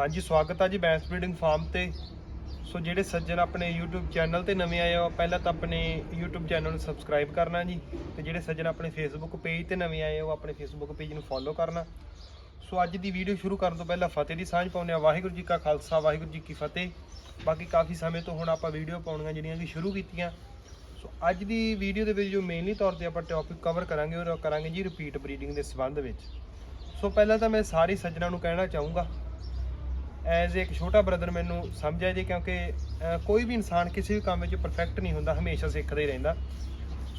ਹਾਂਜੀ, ਸਵਾਗਤ ਆ ਜੀ ਬੈਂਸ ਬਰੀਡਿੰਗ ਫਾਰਮ ਤੇ। ਸੋ ਜਿਹੜੇ ਸੱਜਣ ਆਪਣੇ YouTube ਚੈਨਲ ਤੇ ਨਵੇਂ ਆਏ ਹੋ, ਪਹਿਲਾਂ ਤਾਂ ਆਪਣੇ YouTube ਚੈਨਲ ਨੂੰ ਸਬਸਕ੍ਰਾਈਬ ਕਰਨਾ ਜੀ ਤੇ ਜਿਹੜੇ ਸੱਜਣ ਆਪਣੇ Facebook ਪੇਜ ਤੇ ਨਵੇਂ ਆਏ ਹੋ, ਆਪਣੇ Facebook ਪੇਜ ਨੂੰ ਫੋਲੋ ਕਰਨਾ। ਸੋ ਅੱਜ ਦੀ ਵੀਡੀਓ ਸ਼ੁਰੂ ਕਰਨ ਤੋਂ ਪਹਿਲਾਂ ਫਤਿਹ ਦੀ ਸਾਂਝ ਪਾਉਂਦੇ ਆ ਵਾਹਿਗੁਰੂ ਜੀ ਕਾ ਖਾਲਸਾ, ਵਾਹਿਗੁਰੂ ਜੀ ਕੀ ਫਤਿਹ। ਬਾਕੀ ਕਾਫੀ ਸਮੇਂ ਤੋਂ ਹੁਣ ਆਪਾਂ ਵੀਡੀਓ ਪਾਉਣੀਆਂ ਜਿਹੜੀਆਂ ਕਿ ਸ਼ੁਰੂ ਕੀਤੀਆਂ। ਸੋ ਅੱਜ ਦੀ ਵੀਡੀਓ ਦੇ ਵਿੱਚ ਜੋ ਮੇਨਲੀ ਤੌਰ ਤੇ ਆਪਾਂ ਟੌਪਿਕ ਕਵਰ ਕਰਾਂਗੇ, ਉਹ ਕਰਾਂਗੇ ਜੀ ਰਿਪੀਟ ਬਰੀਡਿੰਗ ਦੇ ਸੰਬੰਧ ਵਿੱਚ। ਸੋ ਪਹਿਲਾਂ ਤਾਂ ਮੈਂ ਸਾਰੇ ਸੱਜਣਾਂ ਨੂੰ ਕਹਿਣਾ ਚਾਹੂੰਗਾ ਐਜ਼ ਇੱਕ ਛੋਟਾ ਬ੍ਰਦਰ ਮੈਨੂੰ ਸਮਝਿਆ ਜੀ, ਕਿਉਂਕਿ ਕੋਈ ਵੀ ਇਨਸਾਨ ਕਿਸੇ ਵੀ ਕੰਮ ਵਿੱਚ ਪਰਫੈਕਟ ਨਹੀਂ ਹੁੰਦਾ, ਹਮੇਸ਼ਾ ਸਿੱਖਦਾ ਹੀ ਰਹਿੰਦਾ।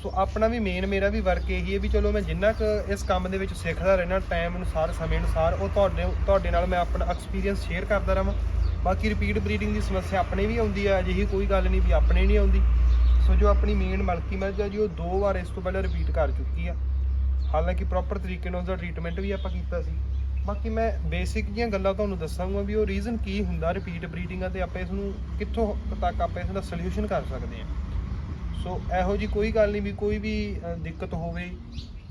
ਸੋ ਆਪਣਾ ਵੀ ਮੇਨ ਮੇਰਾ ਵੀ ਵਰਕ ਇਹੀ ਹੈ ਵੀ ਚਲੋ ਮੈਂ ਜਿੰਨਾ ਕੁ ਇਸ ਕੰਮ ਦੇ ਵਿੱਚ ਸਿੱਖਦਾ ਰਹਿਣਾ ਟਾਈਮ ਅਨੁਸਾਰ, ਸਮੇਂ ਅਨੁਸਾਰ, ਉਹ ਤੁਹਾਡੇ ਤੁਹਾਡੇ ਨਾਲ ਮੈਂ ਆਪਣਾ ਐਕਸਪੀਰੀਅੰਸ ਸ਼ੇਅਰ ਕਰਦਾ ਰਹਾਂ। ਬਾਕੀ ਰਿਪੀਟ ਬਰੀਡਿੰਗ ਦੀ ਸਮੱਸਿਆ ਆਪਣੇ ਵੀ ਆਉਂਦੀ ਆ, ਅਜਿਹੀ ਕੋਈ ਗੱਲ ਨਹੀਂ ਵੀ ਆਪਣੇ ਨਹੀਂ ਆਉਂਦੀ। ਸੋ ਜੋ ਆਪਣੀ ਮੇਨ ਮਲਕੀ ਮੱਝ ਆ ਜੀ, ਉਹ ਦੋ ਵਾਰ ਇਸ ਤੋਂ ਪਹਿਲਾਂ ਰਿਪੀਟ ਕਰ ਚੁੱਕੀ ਆ। ਹਾਲਾਂਕਿ ਪ੍ਰੋਪਰ ਤਰੀਕੇ ਨਾਲ ਉਹਦਾ ਟ੍ਰੀਟਮੈਂਟ ਵੀ ਆਪਾਂ ਕੀਤਾ ਸੀ। ਬਾਕੀ ਮੈਂ ਬੇਸਿਕ ਜੀਆਂ ਗੱਲਾਂ ਤੁਹਾਨੂੰ ਦੱਸਾਂਗਾ ਵੀ ਉਹ ਰੀਜ਼ਨ ਕੀ ਹੁੰਦਾ ਰਿਪੀਟ ਬਰੀਡਿੰਗ ਤੇ ਆਪਾਂ ਇਸ ਨੂੰ ਕਿੱਥੋਂ ਤੱਕ ਆਪਾਂ ਇਸ ਦਾ ਸੋਲੂਸ਼ਨ ਕਰ ਸਕਦੇ ਹਾਂ। ਸੋ ਇਹੋ ਜੀ ਕੋਈ ਗੱਲ ਨਹੀਂ ਵੀ ਕੋਈ ਵੀ ਦਿੱਕਤ ਹੋਵੇ,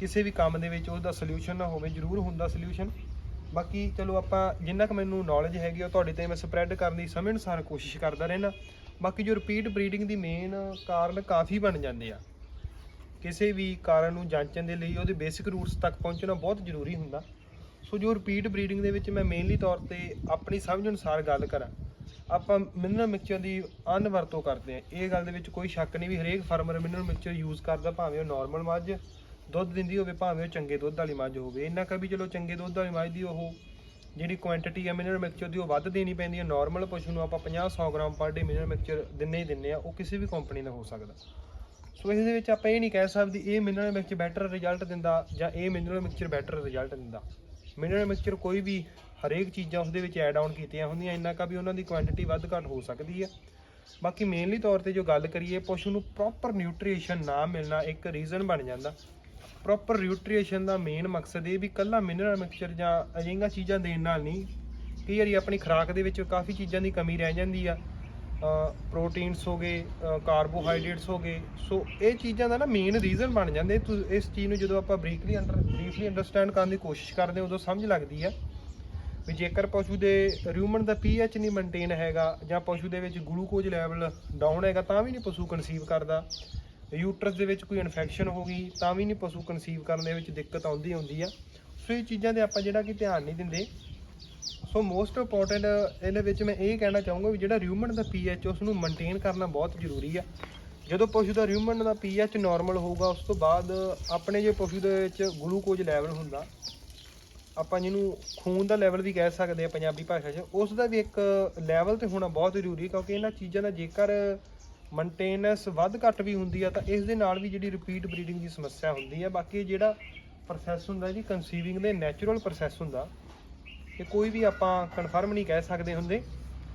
ਕਿਸੇ ਵੀ ਕੰਮ ਦੇ ਵਿੱਚ ਉਹਦਾ ਸੋਲੂਸ਼ਨ ਨਾ ਹੋਵੇ, ਜ਼ਰੂਰ ਹੁੰਦਾ ਸੋਲੂਸ਼ਨ ਬਾਕੀ ਚਲੋ ਆਪਾਂ ਜਿੰਨਾ ਕੁ ਮੈਨੂੰ ਨੌਲੇਜ ਹੈਗੀ ਉਹ ਤੁਹਾਡੇ ਤੇ ਮੈਂ ਸਪਰੈਡ ਕਰਨ ਦੀ ਸਮੇਂ ਅਨੁਸਾਰ ਕੋਸ਼ਿਸ਼ ਕਰਦਾ ਰਹਿਣਾ ਬਾਕੀ ਜੋ ਰਿਪੀਟ ਬਰੀਡਿੰਗ ਦੀ ਮੇਨ ਕਾਰਨ ਕਾਫੀ ਬਣ ਜਾਂਦੇ ਆ। ਕਿਸੇ ਵੀ ਕਾਰਨ ਨੂੰ ਜਾਂਚਣ ਦੇ ਲਈ ਉਹਦੇ ਬੇਸਿਕ ਰੂਟਸ ਤੱਕ ਪਹੁੰਚਣਾ ਬਹੁਤ ਜ਼ਰੂਰੀ ਹੁੰਦਾ। ਸੋ ਜੋ ਰਿਪੀਟ ਬਰੀਡਿੰਗ ਦੇ ਵਿੱਚ ਮੈਂ ਮੇਨਲੀ ਤੌਰ ਤੇ ਆਪਣੀ ਸਮਝ ਅਨੁਸਾਰ ਗੱਲ ਕਰਾਂ, ਆਪਾਂ ਮਿਨਰਲ ਮਿਕਸਚਰ ਦੀ ਅਨਵਰਤੋਂ ਕਰਦੇ ਆ ਇਹ ਗੱਲ ਦੇ ਵਿੱਚ ਕੋਈ ਸ਼ੱਕ ਨਹੀਂ ਵੀ ਹਰੇਕ ਫਾਰਮਰ ਮਿਨਰਲ ਮਿਕਸਚਰ ਯੂਜ਼ ਕਰਦਾ, ਭਾਵੇਂ ਉਹ ਨਾਰਮਲ ਮੱਝ, ਦੁੱਧ ਦਿੰਦੀ ਹੋਵੇ, ਭਾਵੇਂ ਉਹ ਚੰਗੇ ਦੁੱਧ ਵਾਲੀ ਮੱਝ ਹੋਵੇ। ਇੰਨਾ ਕਾ ਵੀ ਚਲੋ ਚੰਗੇ ਦੁੱਧ ਵਾਲੀ ਮੱਝ ਦੀ ਉਹ ਜਿਹੜੀ ਕੁਆਂਟੀਟੀ ਹੈ ਮਿਨਰਲ ਮਿਕਸਚਰ ਦੀ ਉਹ ਵੱਧ ਦੇਣੀ ਪੈਂਦੀ ਹੈ। ਨਾਰਮਲ ਪਸ਼ੂ ਨੂੰ ਆਪਾਂ 50 100 ਗ੍ਰਾਮ ਪਰ ਡੇ ਮਿਨਰਲ ਮਿਕਸਚਰ ਦਿੰਨੇ ਹੀ ਦਿੰਨੇ ਆ, ਉਹ ਕਿਸੇ ਵੀ ਕੰਪਨੀ ਦਾ ਹੋ ਸਕਦਾ। ਸੋ ਇਸ ਦੇ ਵਿੱਚ ਆਪਾਂ ਇਹ ਨਹੀਂ ਕਹਿ ਸਕਦੇ ਇਹ ਮਿਨਰਲ ਮਿਕਸਚਰ ਬੈਟਰ ਰਿਜ਼ਲਟ ਦਿੰਦਾ ਜਾਂ ਇਹ ਮਿਨਰਲ ਮਿਕਸਚਰ ਬੈਟਰ ਰਿਜ਼ਲਟ ਦਿੰਦਾ। ਮਿਨਰਲ ਮਿਕਸਚਰ ਕੋਈ ਵੀ ਹਰੇਕ ਚੀਜ਼ਾਂ ਉਸ ਦੇ ਵਿੱਚ ਐਡ ਆਨ ਕੀਤੀਆਂ ਹੁੰਦੀਆਂ, ਇੰਨਾ ਕਾ ਵੀ ਉਹਨਾਂ ਦੀ ਕੁਆਂਟੀਟੀ ਵੱਧ ਘੱਟ ਹੋ ਸਕਦੀ ਹੈ। ਬਾਕੀ ਮੇਨਲੀ ਤੌਰ ਤੇ ਜੋ ਗੱਲ ਕਰੀਏ, ਪਸ਼ੂ ਨੂੰ ਪ੍ਰੋਪਰ ਨਿਊਟ੍ਰੀਸ਼ਨ ਨਾ ਮਿਲਣਾ ਇੱਕ ਰੀਜ਼ਨ ਬਣ ਜਾਂਦਾ। ਪ੍ਰੋਪਰ ਨਿਊਟ੍ਰੀਸ਼ਨ ਦਾ ਮੇਨ ਮਕਸਦ ਇਹ ਵੀ ਕੱਲਾ ਮਿਨਰਲ ਮਿਕਸਚਰ ਜਾਂ ਅਜਿਹੀਆਂ ਚੀਜ਼ਾਂ ਦੇਣ ਨਾਲ ਨਹੀਂ, ਕਈ ਵਾਰੀ ਆਪਣੀ ਖੁਰਾਕ ਦੇ ਵਿੱਚ ਕਾਫੀ ਚੀਜ਼ਾਂ ਦੀ ਕਮੀ ਰਹਿ ਜਾਂਦੀ ਆ। ਪ੍ਰੋਟੀਨਸ ਹੋ ਗਏ ਕਾਰਬੋਹਾਈਡਰੇਟਸ ਹੋ ਗਏ। ਸੋ ਇਹ ਚੀਜ਼ਾਂ ਦਾ ਨਾ ਮੇਨ ਰੀਜ਼ਨ ਬਣ ਜਾਂਦੇ। ਤੁ- ਇਸ ਚੀਜ਼ ਨੂੰ ਜਦੋਂ ਆਪਾਂ ਬਰੀਕਲੀ ਅੰਡਰ ਬਰੀਫਲੀ ਅੰਡਰਸਟੈਂਡ ਕਰਨ ਦੀ ਕੋਸ਼ਿਸ਼ ਕਰਦੇ ਉਦੋਂ ਸਮਝ ਲੱਗਦੀ ਆ ਵੀ ਜੇਕਰ ਪਸ਼ੂ ਦੇ ਰਿਊਮਨ ਦਾ ਪੀਐਚ ਨਹੀਂ ਮੇਨਟੇਨ ਹੈਗਾ ਜਾਂ ਪਸ਼ੂ ਦੇ ਵਿੱਚ ਗਲੂਕੋਜ਼ ਲੈਵਲ ਡਾਊਨ ਹੈਗਾ, ਤਾਂ ਵੀ ਨਹੀਂ ਪਸ਼ੂ ਕਨਸੀਵ ਕਰਦਾ। ਯੂਟਰਸ ਦੇ ਵਿੱਚ ਕੋਈ ਇਨਫੈਕਸ਼ਨ ਹੋ ਗਈ, ਤਾਂ ਵੀ ਨਹੀਂ ਪਸ਼ੂ ਕਨਸੀਵ ਕਰਨ ਦੇ ਵਿੱਚ ਦਿੱਕਤ ਆਉਂਦੀ ਹੁੰਦੀ ਆ। ਸੋ ਇਹ ਚੀਜ਼ਾਂ ਤੇ ਆਪਾਂ ਜਿਹੜਾ ਕਿ ਧਿਆਨ ਨਹੀਂ ਦਿੰਦੇ। ਸੋ ਮੋਸਟ ਇੰਪੋਰਟੈਂਟ ਇਹਦੇ ਵਿੱਚ ਮੈਂ ਇਹ ਕਹਿਣਾ ਚਾਹੂੰਗਾ ਵੀ ਜਿਹੜਾ ਰਿਊਮਨ ਦਾ ਪੀਐਚ ਉਸ ਨੂੰ ਮੇਨਟੇਨ ਕਰਨਾ ਬਹੁਤ ਜ਼ਰੂਰੀ ਆ। ਜਦੋਂ ਪਸ਼ੂ ਦਾ ਰਿਊਮਨ ਦਾ ਪੀਐਚ ਨਾਰਮਲ ਹੋਊਗਾ, ਉਸ ਤੋਂ ਬਾਅਦ ਆਪਣੇ ਜੇ ਪਸ਼ੂ ਦੇ ਵਿੱਚ ਗਲੂਕੋਜ਼ ਲੈਵਲ ਹੁੰਦਾ, ਆਪਾਂ ਜਿਹਨੂੰ ਖੂਨ ਦਾ ਲੈਵਲ ਵੀ ਕਹਿ ਸਕਦੇ ਆ ਪੰਜਾਬੀ ਭਾਸ਼ਾ 'ਚ, ਉਸ ਦਾ ਵੀ ਇੱਕ ਲੈਵਲ ਤੇ ਹੋਣਾ ਬਹੁਤ ਜ਼ਰੂਰੀ ਕਿਉਂਕਿ ਇਹਨਾਂ ਚੀਜ਼ਾਂ ਦਾ ਜੇਕਰ ਮੇਨਟੇਨੈਂਸ ਵੱਧ ਘੱਟ ਵੀ ਹੁੰਦੀ ਆ, ਤਾਂ ਇਸ ਦੇ ਨਾਲ ਵੀ ਜਿਹੜੀ ਰਿਪੀਟ ਬਰੀਡਿੰਗ ਦੀ ਸਮੱਸਿਆ ਹੁੰਦੀ ਆ। ਬਾਕੀ ਜਿਹੜਾ ਪ੍ਰੋਸੈਸ ਹੁੰਦਾ ਜੀ ਕਨਸੀਵਿੰਗ ਦੇ ਨੈਚੁਰਲ ਪ੍ਰੋਸੈਸ ਹੁੰਦਾ ਕਿ ਕੋਈ ਵੀ ਆਪਾਂ ਕਨਫਰਮ ਨਹੀਂ ਕਹਿ ਸਕਦੇ ਹੁੰਦੇ।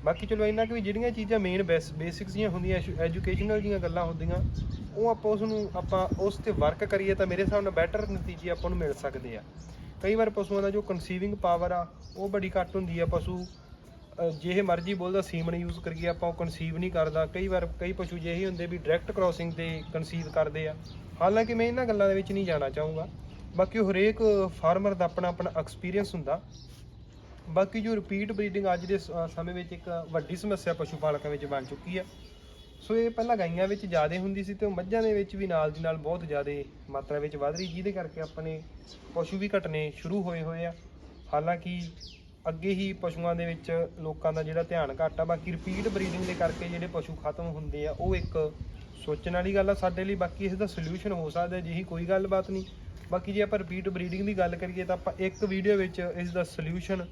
ਬਾਕੀ ਚਲੋ ਇੰਨਾ ਕਿ ਵੀ ਜਿਹੜੀਆਂ ਚੀਜ਼ਾਂ ਮੇਨ ਬੇਸਿਕਸ ਜੀਆਂ ਹੁੰਦੀਆਂ ਐਜੂਕੇਸ਼ਨਲ ਜੀਆਂ ਗੱਲਾਂ ਹੁੰਦੀਆਂ, ਉਹ ਆਪਾਂ ਉਸ ਨੂੰ ਆਪਾਂ ਉਸ ਤੇ ਵਰਕ ਕਰੀਏ ਤਾਂ ਮੇਰੇ ਹਿਸਾਬ ਨਾਲ ਬੈਟਰ ਨਤੀਜੇ ਆਪਾਂ ਨੂੰ ਮਿਲ ਸਕਦੇ ਆ। ਕਈ ਵਾਰ ਪਸ਼ੂਆਂ ਦਾ ਜੋ ਕਨਸੀਵਿੰਗ ਪਾਵਰ ਆ, ਉਹ ਬੜੀ ਘੱਟ ਹੁੰਦੀ ਆ ਪਸ਼ੂ। ਜਿਹੇ ਮਰਜ਼ੀ ਬੋਲਦਾ ਸੀਮਨ ਯੂਜ਼ ਕਰੀਏ ਆਪਾਂ, ਉਹ ਕਨਸੀਵ ਨਹੀਂ ਕਰਦਾ। ਕਈ ਵਾਰ ਕਈ ਪਸ਼ੂ ਜਿਹੇ ਹੁੰਦੇ ਵੀ ਡਾਇਰੈਕਟ ਕ੍ਰਾਸਿੰਗ ਤੇ ਕਨਸੀਵ ਕਰਦੇ ਆ। ਹਾਲਾਂਕਿ ਮੈਂ ਇਹਨਾਂ ਗੱਲਾਂ ਦੇ ਵਿੱਚ ਨਹੀਂ ਜਾਣਾ ਚਾਹੂੰਗਾ। ਬਾਕੀ ਉਹ ਹਰੇਕ ਫਾਰਮਰ ਦਾ ਆਪਣਾ ਆਪਣਾ ਐਕਸਪੀਰੀਅੰਸ ਹੁੰਦਾ। ਬਾਕੀ ਜੋ ਰਿਪੀਟ ਬਰੀਡਿੰਗ ਅੱਜ ਦੇ ਸ- ਸਮੇਂ ਵਿੱਚ ਇੱਕ ਵੱਡੀ ਸਮੱਸਿਆ ਪਸ਼ੂ ਪਾਲਕਾਂ ਵਿੱਚ ਬਣ ਚੁੱਕੀ ਆ ਸੋ ਇਹ ਪਹਿਲਾਂ ਗਾਈਆਂ ਵਿੱਚ ਜ਼ਿਆਦਾ ਹੁੰਦੀ ਸੀ ਤੇ ਉਹ ਮੱਝਾਂ ਦੇ ਵਿੱਚ ਵੀ ਨਾਲ ਦੀ ਨਾਲ ਬਹੁਤ ਜ਼ਿਆਦਾ ਮਾਤਰਾ ਵਿੱਚ ਵੱਧ ਰਹੀ, ਜਿਹਦੇ ਕਰਕੇ ਆਪਣੇ ਪਸ਼ੂ ਵੀ ਘਟਨੇ ਸ਼ੁਰੂ ਹੋਏ ਹੋਏ ਆ। ਹਾਲਾਂਕਿ ਅੱਗੇ ਹੀ ਪਸ਼ੂਆਂ ਦੇ ਵਿੱਚ ਲੋਕਾਂ ਦਾ ਜਿਹੜਾ ਧਿਆਨ ਘੱਟ ਆ, ਬਾਕੀ ਰਿਪੀਟ ਬਰੀਡਿੰਗ ਦੇ ਕਰਕੇ ਜਿਹੜੇ ਪਸ਼ੂ ਖਤਮ ਹੁੰਦੇ ਆ, ਉਹ ਇੱਕ ਸੋਚਣ ਵਾਲੀ ਗੱਲ ਆ ਸਾਡੇ ਲਈ, ਬਾਕੀ ਇਸ ਦਾ ਸੋਲੂਸ਼ਨ ਹੋ ਸਕਦਾ ਜਿਹੀ ਕੋਈ ਗੱਲਬਾਤ ਨਹੀਂ। ਬਾਕੀ ਜੇ ਆਪਾਂ ਰਿਪੀਟ ਬਰੀਡਿੰਗ ਦੀ ਗੱਲ ਕਰੀਏ ਤਾਂ ਆਪਾਂ ਇੱਕ ਵੀਡੀਓ ਵਿੱਚ ਇਸ ਦਾ ਸੋਲੂਸ਼ਨ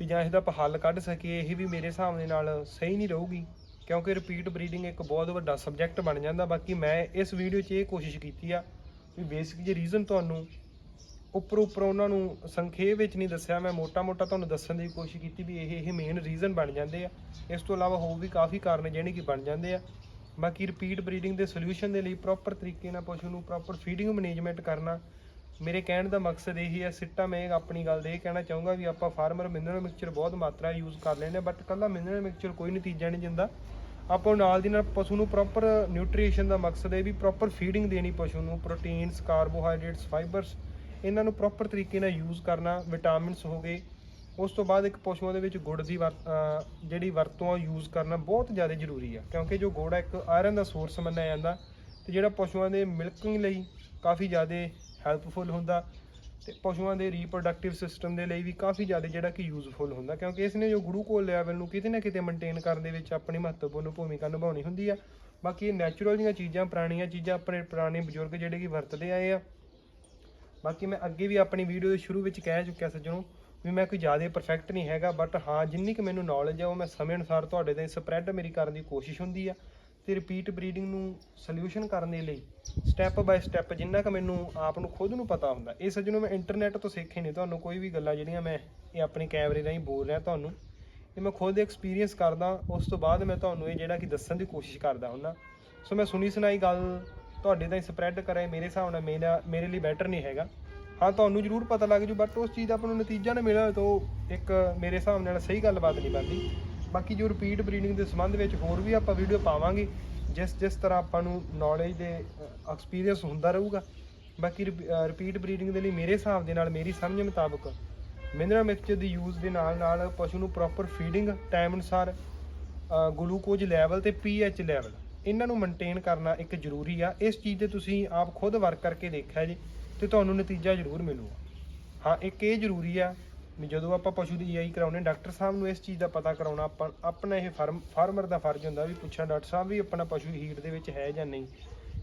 ਤੇ ਜਾਂ ਇਹਦਾ ਆਪਾਂ ਹੱਲ ਕੱਢ ਸਕੀਏ, ਇਹ ਵੀ ਮੇਰੇ ਹਿਸਾਬ ਦੇ ਨਾਲ ਸਹੀ ਨਹੀਂ ਰਹੂਗੀ। ਕਿਉਂਕਿ ਰਿਪੀਟ ਬਰੀਡਿੰਗ ਇੱਕ ਬਹੁਤ ਵੱਡਾ ਸਬਜੈਕਟ ਬਣ ਜਾਂਦਾ। ਬਾਕੀ ਮੈਂ ਇਸ ਵੀਡੀਓ 'ਚ ਇਹ ਕੋਸ਼ਿਸ਼ ਕੀਤੀ ਆ ਵੀ ਬੇਸਿਕ ਜੇ ਰੀਜ਼ਨ ਤੁਹਾਨੂੰ ਉੱਪਰ ਉੱਪਰ ਉਹਨਾਂ ਨੂੰ ਸੰਖੇਪ ਵਿੱਚ ਨਹੀਂ ਦੱਸਿਆ, ਮੈਂ ਮੋਟਾ-ਮੋਟਾ ਤੁਹਾਨੂੰ ਦੱਸਣ ਦੀ ਕੋਸ਼ਿਸ਼ ਕੀਤੀ ਵੀ ਇਹ ਇਹ ਮੇਨ ਰੀਜ਼ਨ ਬਣ ਜਾਂਦੇ ਆ। ਇਸ ਤੋਂ ਇਲਾਵਾ ਹੋਰ ਵੀ ਕਾਫੀ ਕਾਰਨ ਜਿਹੜੇ ਕਿ ਬਣ ਜਾਂਦੇ ਆ। ਬਾਕੀ ਰਿਪੀਟ ਬਰੀਡਿੰਗ ਦੇ ਸੋਲੂਸ਼ਨ ਦੇ ਲਈ ਪ੍ਰੋਪਰ ਤਰੀਕੇ ਨਾਲ ਪਸ਼ੂ ਨੂੰ ਪ੍ਰੋਪਰ ਫੀਡਿੰਗ ਮੈਨੇਜਮੈਂਟ ਕਰਨਾ ਮੇਰੇ ਕਹਿਣ ਦਾ ਮਕਸਦ ਇਹੀ ਹੈ, ਸਿੱਟਾ ਮੈਂ ਆਪਣੀ ਗੱਲ ਦੇ ਇਹ ਕਹਿਣਾ ਚਾਹੂੰਗਾ ਵੀ ਆਪਾਂ ਫਾਰਮਰ ਮਿਨਰਲ ਮਿਕਸਚਰ ਬਹੁਤ ਮਾਤਰਾ ਯੂਜ਼ ਕਰ ਲੈਂਦੇ ਬਟ ਕੱਲਾ ਮਿਨਰਲ ਮਿਕਸਚਰ ਕੋਈ ਨਤੀਜਾ ਨਹੀਂ ਦਿੰਦਾ। ਆਪਾਂ ਨਾਲ ਦੀ ਨਾਲ ਪਸ਼ੂ ਨੂੰ ਪ੍ਰੋਪਰ ਨਿਊਟ੍ਰੀਸ਼ਨ ਦਾ ਮਕਸਦ ਇਹ ਵੀ ਪ੍ਰੋਪਰ ਫੀਡਿੰਗ ਦੇਣੀ ਪਸ਼ੂ ਨੂੰ ਪ੍ਰੋਟੀਨਸ ਕਾਰਬੋਹਾਈਡਰੇਟਸ ਫਾਈਬਰਸ ਇਹਨਾਂ ਨੂੰ ਪ੍ਰੋਪਰ ਤਰੀਕੇ ਨਾਲ ਯੂਜ਼ ਕਰਨਾ ਵਿਟਾਮਿਨਸ ਹੋ ਗਏ। ਉਸ ਤੋਂ ਬਾਅਦ ਇੱਕ ਪਸ਼ੂਆਂ ਦੇ ਵਿੱਚ ਗੁੜ ਦੀ ਵਰ- ਜਿਹੜੀ ਵਰਤੋਂ ਯੂਜ਼ ਕਰਨਾ ਬਹੁਤ ਜ਼ਿਆਦਾ ਜ਼ਰੂਰੀ ਆ, ਕਿਉਂਕਿ ਜੋ ਗੁੜ ਆ ਇੱਕ ਆਇਰਨ ਦਾ ਸੋਰਸ ਮੰਨਿਆ ਜਾਂਦਾ ਤੇ ਜਿਹੜਾ ਪਸ਼ੂਆਂ ਦੇ ਮਿਲਕਿੰਗ ਲਈ ਕਾਫੀ ਜ਼ਿਆਦਾ ਹੈਲਪਫੁਲ ਹੁੰਦਾ ਤੇ ਪਸ਼ੂਆਂ ਦੇ ਰੀਪਰੋਡਕਟਿਵ ਸਿਸਟਮ ਦੇ ਲਈ ਵੀ ਕਾਫੀ ਜ਼ਿਆਦਾ ਜਿਹੜਾ ਕਿ ਯੂਜ਼ਫੁਲ ਹੁੰਦਾ ਕਿਉਂਕਿ ਇਸ ਨੇ ਜੋ ਗਲੂਕੋਜ਼ ਲੈਵਲ ਨੂੰ ਕਿਤੇ ਨਾ ਕਿਤੇ ਮੇਨਟੇਨ ਕਰਨ ਦੇ ਵਿੱਚ ਆਪਣੀ ਮਹੱਤਵਪੂਰਨ ਭੂਮਿਕਾ ਨਿਭਾਉਣੀ ਹੁੰਦੀ ਆ। ਬਾਕੀ ਇਹ ਨੈਚੁਰਲ ਦੀਆਂ ਚੀਜ਼ਾਂ, ਪੁਰਾਣੀਆਂ ਚੀਜ਼ਾਂ ਆਪਣੇ ਪੁਰਾਣੇ ਬਜ਼ੁਰਗ ਜਿਹੜੇ ਕਿ ਵਰਤਦੇ ਆਏ ਆ। ਬਾਕੀ ਮੈਂ ਅੱਗੇ ਵੀ ਆਪਣੀ ਵੀਡੀਓ ਦੇ ਸ਼ੁਰੂ ਵਿੱਚ ਕਹਿ ਚੁੱਕਿਆ ਸੱਜਣੋ ਵੀ ਮੈਂ ਕੋਈ ਜ਼ਿਆਦਾ ਪਰਫੈਕਟ ਨਹੀਂ ਹੈਗਾ ਬਟ ਹਾਂ ਜਿੰਨੀ ਕਿ ਮੈਨੂੰ ਨੌਲੇਜ ਹੈ ਉਹ ਮੈਂ ਸਮੇਂ ਅਨੁਸਾਰ ਤੁਹਾਡੇ ਤਾਈਂ ਸਪਰੈਡ ਮੇਰੀ ਕਰਨ ਦੀ ਕੋਸ਼ਿਸ਼ ਹੁੰਦੀ ਆ। ਤੇ ਰਿਪੀਟ ਬਰੀਡਿੰਗ ਨੂੰ ਸੋਲੂਸ਼ਨ ਕਰਨ ਦੇ ਲਈ ਸਟੈਪ ਬਾਏ ਸਟੈਪ ਜਿੰਨਾ ਕਿ ਮੈਨੂੰ ਆਪ ਨੂੰ ਖੁਦ ਨੂੰ ਪਤਾ ਹੁੰਦਾ, ਇਹ ਸੱਜਣੋ ਮੈਂ ਇੰਟਰਨੈਟ ਤੋਂ ਸਿੱਖੇ ਨਹੀਂ ਤੁਹਾਨੂੰ ਕੋਈ ਵੀ ਗੱਲਾਂ ਜਿਹੜੀਆਂ ਮੈਂ ਇਹ ਆਪਣੇ ਕੈਮਰੇ ਰਾਹੀਂ ਬੋਲ ਰਿਹਾ ਤੁਹਾਨੂੰ, ਇਹ ਮੈਂ ਖੁਦ ਐਕਸਪੀਰੀਅੰਸ ਕਰਦਾ, ਉਸ ਤੋਂ ਬਾਅਦ ਮੈਂ ਤੁਹਾਨੂੰ ਇਹ ਜਿਹੜਾ ਕਿ ਦੱਸਣ ਦੀ ਕੋਸ਼ਿਸ਼ ਕਰਦਾ ਹੁੰਦਾ। ਸੋ ਮੈਂ ਸੁਣੀ ਸੁਣਾਈ ਗੱਲ ਤੁਹਾਡੇ ਤਾਈਂ ਸਪਰੈਡ ਕਰਾਂ, ਮੇਰੇ ਹਿਸਾਬ ਨਾਲ ਮੇਰਾ, ਮੇਰੇ ਲਈ ਬੈਟਰ ਨਹੀਂ ਹੈਗਾ। ਹਾਂ, ਤੁਹਾਨੂੰ ਜ਼ਰੂਰ ਪਤਾ ਲੱਗ ਜੂ ਬਟ ਉਸ ਚੀਜ਼ ਦਾ ਆਪਾਂ ਨੂੰ ਨਤੀਜਾ ਨਾ ਮਿਲਿਆ ਤਾਂ ਉਹ ਇੱਕ ਮੇਰੇ ਹਿਸਾਬ ਨਾਲ ਸਹੀ ਗੱਲਬਾਤ ਨਹੀਂ ਬਣਦੀ। ਬਾਕੀ ਜੋ ਰਿਪੀਟ ਬਰੀਡਿੰਗ ਦੇ ਸੰਬੰਧ ਵਿੱਚ ਹੋਰ ਵੀ ਆਪਾਂ ਵੀਡੀਓ ਪਾਵਾਂਗੇ, ਜਿਸ ਜਿਸ ਤਰ੍ਹਾਂ ਆਪਾਂ ਨੂੰ ਨੌਲੇਜ ਦੇ ਐਕਸਪੀਰੀਅੰਸ ਹੁੰਦਾ ਰਹੂਗਾ। ਬਾਕੀ ਰਿਪੀਟ ਬਰੀਡਿੰਗ ਦੇ ਲਈ ਮੇਰੇ ਹਿਸਾਬ ਦੇ ਨਾਲ, ਮੇਰੀ ਸਮਝ ਮੁਤਾਬਕ ਮਿਨਰਲ ਮਿਕਸਚਰ ਦੀ ਯੂਜ਼ ਦੇ ਨਾਲ ਨਾਲ ਪਸ਼ੂ ਨੂੰ ਪ੍ਰੋਪਰ ਫੀਡਿੰਗ ਟਾਈਮ ਅਨੁਸਾਰ ਗਲੂਕੋਜ਼ ਲੈਵਲ ਤੇ ਪੀਐਚ ਲੈਵਲ ਇਹਨਾਂ ਨੂੰ ਮੇਨਟੇਨ ਕਰਨਾ ਇੱਕ ਜ਼ਰੂਰੀ ਆ। ਇਸ ਚੀਜ਼ ਤੇ ਤੁਸੀਂ ਆਪ ਖੁਦ ਵਰਕ ਕਰਕੇ ਦੇਖਿਆ ਜੀ ਤੇ ਤੁਹਾਨੂੰ ਨਤੀਜਾ ਜ਼ਰੂਰ ਮਿਲੂਗਾ। ਹਾਂ, ਇੱਕ ਇਹ ਜ਼ਰੂਰੀ ਆ ਵੀ ਜਦੋਂ ਆਪਾਂ ਪਸ਼ੂ ਦੀ ਈਆਈ ਕਰਾਉਨੇ ਡਾਕਟਰ ਸਾਹਿਬ ਨੂੰ ਇਸ ਚੀਜ਼ ਦਾ ਪਤਾ ਕਰਾਉਣਾ, ਆਪਾਂ ਆਪਣਾ ਇਹ ਫਾਰਮ, ਫਾਰਮਰ ਦਾ ਫਰਜ਼ ਹੁੰਦਾ ਵੀ ਪੁੱਛਾਂ, ਡਾਕਟਰ ਸਾਹਿਬ ਵੀ ਆਪਣਾ ਪਸ਼ੂ ਹੀਟ ਦੇ ਵਿੱਚ ਹੈ ਜਾਂ ਨਹੀਂ।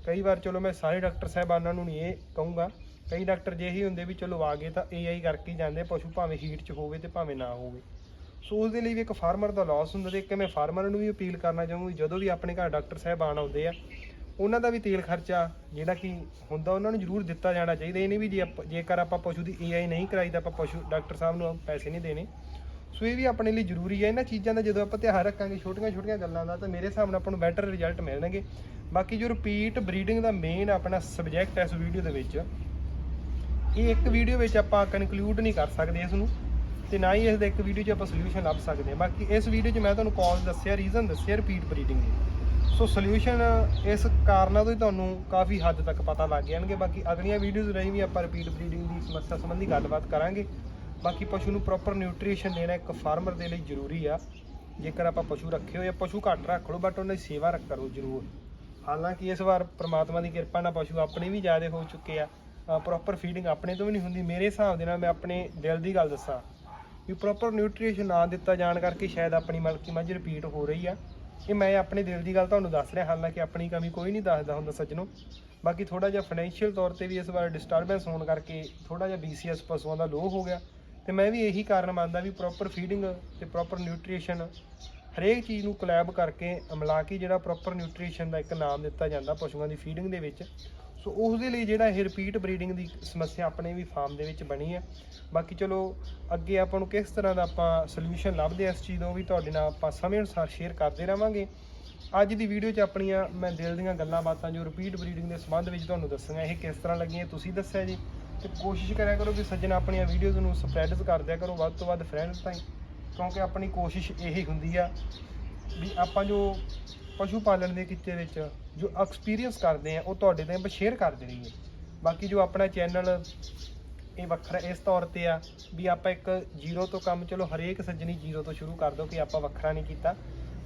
ਕਈ ਵਾਰ ਚਲੋ ਮੈਂ ਸਾਰੇ ਡਾਕਟਰ ਸਾਹਿਬਾਨਾਂ ਨੂੰ ਨਹੀਂ ਇਹ ਕਹੂੰਗਾ, ਕਈ ਡਾਕਟਰ ਜੇ ਹੀ ਹੁੰਦੇ ਵੀ ਚਲੋ ਆ ਗਏ ਤਾਂ ਏਆਈ ਕਰਕੇ ਹੀ ਜਾਂਦੇ ਪਸ਼ੂ ਭਾਵੇਂ ਹੀਟ 'ਚ ਹੋਵੇ ਤੇ ਭਾਵੇਂ ਨਾ ਹੋਵੇ। ਸੋ ਉਸ ਦੇ ਲਈ ਵੀ ਇੱਕ ਫਾਰਮਰ ਦਾ ਲਾਸ ਹੁੰਦਾ ਤੇ ਇੱਕ ਮੈਂ ਫਾਰਮਰ ਨੂੰ ਵੀ ਅਪੀਲ ਕਰਨਾ ਚਾਹੂੰਗੀ ਜਦੋਂ ਵੀ ਆਪਣੇ ਘਰ ਡਾਕਟਰ ਸਾਹਿਬਾਨ ਆਉਂਦੇ ਆ ਉਹਨਾਂ ਦਾ ਵੀ ਤੇਲ ਖਰਚਾ ਜਿਹੜਾ ਕਿ ਹੁੰਦਾ ਉਹਨਾਂ ਨੂੰ ਜ਼ਰੂਰ ਦਿੱਤਾ ਜਾਣਾ ਚਾਹੀਦਾ। ਇਹ ਨਹੀਂ ਵੀ ਜੇ ਆਪਾਂ- ਜੇਕਰ ਆਪਾਂ ਪਸ਼ੂ ਦੀ ਏਆਈ ਨਹੀਂ ਕਰਾਈ ਤਾਂ ਆਪਾਂ ਪਸ਼ੂ ਡਾਕਟਰ ਸਾਹਿਬ ਨੂੰ ਪੈਸੇ ਨਹੀਂ ਦੇਣੇ। ਸੋ ਇਹ ਵੀ ਆਪਣੇ ਲਈ ਜ਼ਰੂਰੀ ਹੈ। ਇਹਨਾਂ ਚੀਜ਼ਾਂ ਦਾ ਜਦੋਂ ਆਪਾਂ ਧਿਆਨ ਰੱਖਾਂਗੇ, ਛੋਟੀਆਂ ਛੋਟੀਆਂ ਗੱਲਾਂ ਦਾ, ਤਾਂ ਮੇਰੇ ਹਿਸਾਬ ਨਾਲ ਆਪਾਂ ਨੂੰ ਬੈਟਰ ਰਿਜ਼ਲਟ ਮਿਲਣਗੇ। ਬਾਕੀ ਜੋ ਰਿਪੀਟ ਬਰੀਡਿੰਗ ਦਾ ਮੇਨ ਆਪਣਾ ਸਬਜੈਕਟ ਹੈ ਇਸ ਵੀਡੀਓ ਦੇ ਵਿੱਚ, ਇਹ ਇੱਕ ਵੀਡੀਓ ਵਿੱਚ ਆਪਾਂ ਕਨਕਲੂਡ ਨਹੀਂ ਕਰ ਸਕਦੇ ਇਸ ਨੂੰ ਤੇ ਨਾ ਹੀ ਇਸ ਦਾ ਇੱਕ ਵੀਡੀਓ 'ਚ ਆਪਾਂ ਸੋਲੂਸ਼ਨ ਲੱਭ ਸਕਦੇ ਹਾਂ। ਬਾਕੀ ਇਸ ਵੀਡੀਓ 'ਚ ਮੈਂ ਤੁਹਾਨੂੰ ਕਾਜ਼ ਦੱਸਿਆ ਰੀਜ਼ਨ ਦੱਸਿਆ ਰਿਪੀਟ ਬਰੀਡਿੰਗ ਦੇ। ਸੋ ਸੋਲੂਸ਼ਨ ਇਸ ਕਾਰਨਾਂ ਤੋਂ ਹੀ ਤੁਹਾਨੂੰ ਕਾਫੀ ਹੱਦ ਤੱਕ ਪਤਾ ਲੱਗ ਜਾਣਗੇ। ਬਾਕੀ ਅਗਲੀਆਂ ਵੀਡੀਓਜ਼ ਰਹੀ ਵੀ ਆਪਾਂ ਰਿਪੀਟ ਬਰੀਡਿੰਗ ਦੀ ਸਮੱਸਿਆ ਸੰਬੰਧੀ ਗੱਲਬਾਤ ਕਰਾਂਗੇ। ਬਾਕੀ ਪਸ਼ੂ ਨੂੰ ਪ੍ਰੋਪਰ ਨਿਊਟ੍ਰੀਸ਼ਨ ਦੇਣਾ ਇੱਕ ਫਾਰਮਰ ਦੇ ਲਈ ਜ਼ਰੂਰੀ ਆ। ਜੇਕਰ ਆਪਾਂ ਪਸ਼ੂ ਰੱਖੇ ਹੋਏ ਆ, ਪਸ਼ੂ ਘੱਟ ਰੱਖ ਲਓ ਬਟ ਉਹਨਾਂ ਦੀ ਸੇਵਾ ਰੱਖ ਕਰੋ ਜ਼ਰੂਰ। ਹਾਲਾਂਕਿ ਇਸ ਵਾਰ ਪ੍ਰਮਾਤਮਾ ਦੀ ਕਿਰਪਾ ਨਾਲ ਪਸ਼ੂ ਆਪਣੇ ਵੀ ਜ਼ਿਆਦਾ ਹੋ ਚੁੱਕੇ ਆ। ਪ੍ਰੋਪਰ ਫੀਡਿੰਗ ਆਪਣੇ ਤੋਂ ਵੀ ਨਹੀਂ ਹੁੰਦੀ। ਮੇਰੇ ਹਿਸਾਬ ਦੇ ਨਾਲ ਮੈਂ ਆਪਣੇ ਦਿਲ ਦੀ ਗੱਲ ਦੱਸਾਂ। ਵੀ ਪ੍ਰੋਪਰ ਨਿਊਟ੍ਰੀਸ਼ਨ ਨਾ ਦਿੱਤਾ ਜਾਣ ਕਰਕੇ ਸ਼ਾਇਦ ਆਪਣੀ ਮਲਕੀ ਮੱਝ ਰਿਪੀਟ ਹੋ ਰਹੀ ਆ। ਇਹ ਮੈਂ ਆਪਣੇ ਦਿਲ ਦੀ ਗੱਲ ਤੁਹਾਨੂੰ ਦੱਸ ਰਿਹਾ ਹਾਲਾਂਕਿ ਆਪਣੀ ਕਮੀ ਕੋਈ ਨਹੀਂ ਦੱਸਦਾ ਹੁੰਦਾ ਸੱਜਣੋ। ਬਾਕੀ ਥੋੜਾ ਜਿਹਾ ਫਾਈਨੈਂਸ਼ੀਅਲ ਤੌਰ ਤੇ ਵੀ ਇਸ ਵਾਰ ਡਿਸਟਰਬੈਂਸ ਹੋਣ ਕਰਕੇ ਥੋੜਾ ਜਿਹਾ BCS ਪਸ਼ੂਆਂ ਦਾ ਲੋ ਹੋ ਗਿਆ। ਤੇ ਮੈਂ ਵੀ ਇਹੀ ਕਾਰਨ ਮੰਨਦਾ ਵੀ ਪ੍ਰੋਪਰ ਫੀਡਿੰਗ ਤੇ ਪ੍ਰੋਪਰ ਨਿਊਟ੍ਰੀਸ਼ਨ ਹਰੇਕ ਚੀਜ਼ ਨੂੰ ਕੋਲੈਬ ਕਰਕੇ ਮਿਲਾ ਕੇ ਜਿਹੜਾ ਪ੍ਰੋਪਰ ਨਿਊਟ੍ਰੀਸ਼ਨ ਦਾ ਇੱਕ ਨਾਮ ਦਿੱਤਾ ਜਾਂਦਾ ਪਸ਼ੂਆਂ ਦੀ ਫੀਡਿੰਗ ਦੇ ਵਿੱਚ ਸੋ ਉਸ ਦੇ ਲਈ ਜਿਹੜਾ ਇਹ ਰਿਪੀਟ ਬਰੀਡਿੰਗ ਦੀ ਸਮੱਸਿਆ ਆਪਣੇ ਵੀ ਫਾਰਮ ਦੇ ਵਿੱਚ ਬਣੀ ਹੈ। ਬਾਕੀ ਚਲੋ, ਅੱਗੇ ਆਪਾਂ ਨੂੰ ਕਿਸ ਤਰ੍ਹਾਂ ਦਾ ਆਪਾਂ ਸੋਲੂਸ਼ਨ ਲੱਭਦੇ ਆ ਇਸ ਚੀਜ਼ ਦਾ ਉਹ ਵੀ ਤੁਹਾਡੇ ਨਾਲ ਆਪਾਂ ਸਮੇਂ ਅਨੁਸਾਰ ਸ਼ੇਅਰ ਕਰਦੇ ਰਵਾਂਗੇ ਅੱਜ ਦੀ ਵੀਡੀਓ 'ਚ ਆਪਣੀਆਂ ਮੈਂ ਦਿਲ ਦੀਆਂ ਗੱਲਾਂ ਬਾਤਾਂ ਜੋ ਰਿਪੀਟ ਬਰੀਡਿੰਗ ਦੇ ਸੰਬੰਧ ਵਿੱਚ ਤੁਹਾਨੂੰ ਦੱਸਾਂਗਾ ਇਹ ਕਿਸ ਤਰ੍ਹਾਂ ਲੱਗੀਆਂ ਤੁਸੀਂ ਦੱਸਿਆ ਜੀ। ਤੇ ਕੋਸ਼ਿਸ਼ ਕਰਿਆ ਕਰੋ ਕਿ ਸੱਜਣ ਆਪਣੀਆਂ ਵੀਡੀਓਜ਼ ਨੂੰ ਸਪਰੈਡ ਕਰ ਦਿਆ ਕਰੋ, ਵੱਧ ਤੋਂ ਵੱਧ ਫਰੈਂਡਸ ਤਾਈਂ, ਕਿਉਂਕਿ ਆਪਣੀ ਕੋਸ਼ਿਸ਼ ਇਹੀ ਹੁੰਦੀ ਆ ਵੀ ਆਪਾਂ ਜੋ ਪਸ਼ੂ ਪਾਲਣ ਦੇ ਕਿੱਤੇ ਵਿੱਚ ਜੋ ਐਕਸਪੀਰੀਅੰਸ ਕਰਦੇ ਆ, ਉਹ ਤੁਹਾਡੇ ਨਾਲ ਸ਼ੇਅਰ ਕਰਦੇ ਰਹੀਏ ਬਾਕੀ ਜੋ ਆਪਣਾ ਚੈਨਲ ਇਹ ਵੱਖਰਾ ਇਸ ਤੌਰ ਤੇ ਆ ਵੀ ਆਪਾਂ ਇੱਕ ਜ਼ੀਰੋ ਤੋਂ ਕੰਮ, ਚਲੋ ਹਰੇਕ ਸੱਜਣੀ ਜ਼ੀਰੋ ਤੋਂ ਸ਼ੁਰੂ ਕਰ ਦੋ ਕਿ ਆਪਾਂ ਵੱਖਰਾ ਨਹੀਂ ਕੀਤਾ।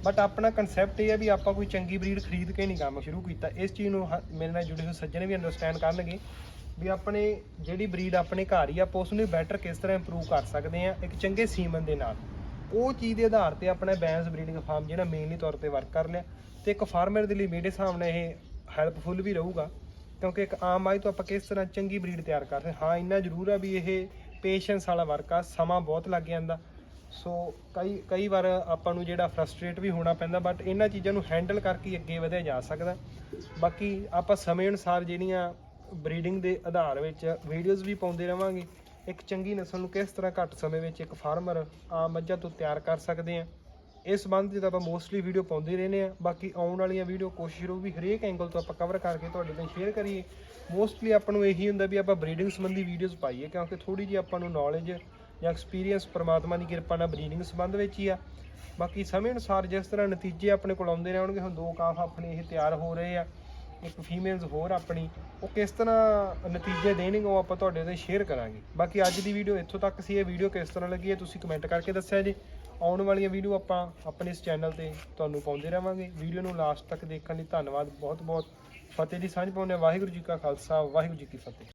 ਬਟ ਆਪਣਾ ਕਨਸੈਪਟ ਇਹ ਆ ਵੀ ਆਪਾਂ ਕੋਈ ਚੰਗੀ ਬਰੀਡ ਖਰੀਦ ਕੇ ਨਹੀਂ ਕੰਮ ਸ਼ੁਰੂ ਕੀਤਾ। ਇਸ ਚੀਜ਼ ਨੂੰ ਹ- ਮੇਰੇ ਨਾਲ ਜੁੜੇ ਹੋਏ ਸੱਜਣ ਵੀ ਅੰਡਰਸਟੈਂਡ ਕਰਨਗੇ ਵੀ ਆਪਣੇ ਜਿਹੜੀ ਬਰੀਡ ਆਪਣੇ ਘਰ ਹੀ ਆ, ਆਪਾਂ ਉਸ ਨੂੰ ਬੈਟਰ ਕਿਸ ਤਰ੍ਹਾਂ ਇੰਪਰੂਵ ਕਰ ਸਕਦੇ ਆ, ਇੱਕ ਚੰਗੇ ਸੀਮਨ ਦੇ ਨਾਲ। ਉਹ ਚੀਜ਼ ਦੇ ਆਧਾਰ ਤੇ ਆਪਣਾ ਬੈਂਸ ਬਰੀਡਿੰਗ ਫਾਰਮ ਜਿਹੜਾ ਮੇਨਲੀ ਤੌਰ ਤੇ ਵਰਕ ਕਰ ਲਿਆ ਤੇ ਇੱਕ ਫਾਰਮਰ ਦੇ ਲਈ ਮੇਰੇ ਹਿਸਾਬ ਨਾਲ ਇਹ ਹੈਲਪਫੁਲ ਵੀ ਰਹੂਗਾ, ਕਿਉਂਕਿ ਇੱਕ ਆਮ ਆਈ ਤੋਂ ਆਪਾਂ ਕਿਸ ਤਰ੍ਹਾਂ ਚੰਗੀ ਬਰੀਡ ਤਿਆਰ ਕਰ ਸਕਦੇ ਹਾਂ। ਇੰਨਾ ਜ਼ਰੂਰ ਆ ਵੀ ਇਹ ਪੇਸ਼ੈਂਸ ਵਾਲਾ ਵਰਕ ਆ, ਸਮਾਂ ਬਹੁਤ ਲੱਗ ਜਾਂਦਾ। ਸੋ ਕਈ ਕਈ ਵਾਰ ਆਪਾਂ ਨੂੰ ਜਿਹੜਾ ਫਰਸਟ੍ਰੇਟ ਵੀ ਹੋਣਾ ਪੈਂਦਾ ਬਟ ਇਹਨਾਂ ਚੀਜ਼ਾਂ ਨੂੰ ਹੈਂਡਲ ਕਰਕੇ ਅੱਗੇ ਵਧਿਆ ਜਾ ਸਕਦਾ। ਬਾਕੀ ਆਪਾਂ ਸਮੇਂ ਅਨੁਸਾਰ ਜਿਹੜੀਆਂ ਬਰੀਡਿੰਗ ਦੇ ਆਧਾਰ ਵਿੱਚ ਵੀਡੀਓਜ਼ ਵੀ ਪਾਉਂਦੇ ਰਵਾਂਗੇ ਇੱਕ ਚੰਗੀ ਨਸਲ ਨੂੰ ਕਿਸ ਤਰ੍ਹਾਂ ਘੱਟ ਸਮੇਂ ਵਿੱਚ ਇੱਕ ਫਾਰਮਰ ਆਮ ਮੱਝਾਂ ਤੋਂ ਤਿਆਰ ਕਰ ਸਕਦੇ ਆ? ਇਸ ਸੰਬੰਧ 'ਚ ਤਾਂ ਆਪਾਂ ਮੋਸਟਲੀ ਵੀਡੀਓ ਪਾਉਂਦੇ ਰਹਿੰਦੇ ਆ। ਬਾਕੀ ਆਉਣ ਵਾਲੀਆਂ ਵੀਡੀਓ ਕੋਸ਼ਿਸ਼ ਰਹੂ ਵੀ ਹਰੇਕ ਐਂਗਲ ਤੋਂ ਆਪਾਂ ਕਵਰ ਕਰਕੇ ਤੁਹਾਡੇ ਨਾਲ ਸ਼ੇਅਰ ਕਰੀਏ। ਮੋਸਟਲੀ ਆਪਾਂ ਨੂੰ ਇਹੀ ਹੁੰਦਾ ਵੀ ਆਪਾਂ ਬਰੀਡਿੰਗ ਸੰਬੰਧੀ ਵੀਡੀਓਜ਼ ਪਾਈਏ, ਕਿਉਂਕਿ ਥੋੜੀ ਜਿਹੀ ਆਪਾਂ ਨੂੰ ਨੌਲੇਜ ਜਾਂ ਐਕਸਪੀਰੀਅੰਸ ਪ੍ਰਮਾਤਮਾ ਦੀ ਕਿਰਪਾ ਨਾਲ ਬਰੀਡਿੰਗ ਸੰਬੰਧ ਵਿੱਚ ਹੀ ਆ। ਬਾਕੀ ਸਮੇਂ ਅਨੁਸਾਰ ਜਿਸ ਤਰ੍ਹਾਂ ਨਤੀਜੇ ਆਪਣੇ ਕੋਲ ਆਉਂਦੇ ਰਹਿਣਗੇ, ਹੁਣ ਦੋ ਕਾਫ ਆਪਣੇ ਇਹ ਤਿਆਰ ਹੋ ਰਹੇ ਆ। ਇੱਕ ਫੀਮੇਲਸ ਹੋਰ ਆਪਣੀ, ਉਹ ਕਿਸ ਤਰ੍ਹਾਂ ਨਤੀਜੇ ਦੇਣਗੇ ਉਹ ਆਪਾਂ ਤੁਹਾਡੇ ਨਾਲ ਸ਼ੇਅਰ ਕਰਾਂਗੇ। ਬਾਕੀ ਅੱਜ ਦੀ ਵੀਡੀਓ ਇੱਥੋਂ ਤੱਕ ਸੀ, ਇਹ ਵੀਡੀਓ ਕਿਸ ਤਰ੍ਹਾਂ ਲੱਗੀ ਹੈ ਤੁਸੀਂ ਕਮੈਂਟ ਕਰਕੇ ਦੱਸਿਆ ਜੀ। ਆਉਣ ਵਾਲੀਆਂ ਵੀਡੀਓ ਆਪਾਂ ਆਪਣੇ ਇਸ ਚੈਨਲ ਤੇ ਤੁਹਾਨੂੰ ਪਾਉਂਦੇ ਰਹਾਂਗੇ। ਵੀਡੀਓ ਨੂੰ ਲਾਸਟ ਤੱਕ ਦੇਖਣ ਲਈ ਧੰਨਵਾਦ ਬਹੁਤ ਬਹੁਤ ਫਤਿਹ ਦੀ ਸਾਂਝ ਪਾਉਂਦੇ ਹਾਂ। ਵਾਹਿਗੁਰੂ ਜੀ ਕਾ ਖਾਲਸਾ, ਵਾਹਿਗੁਰੂ ਜੀ ਕੀ ਫਤਿਹ।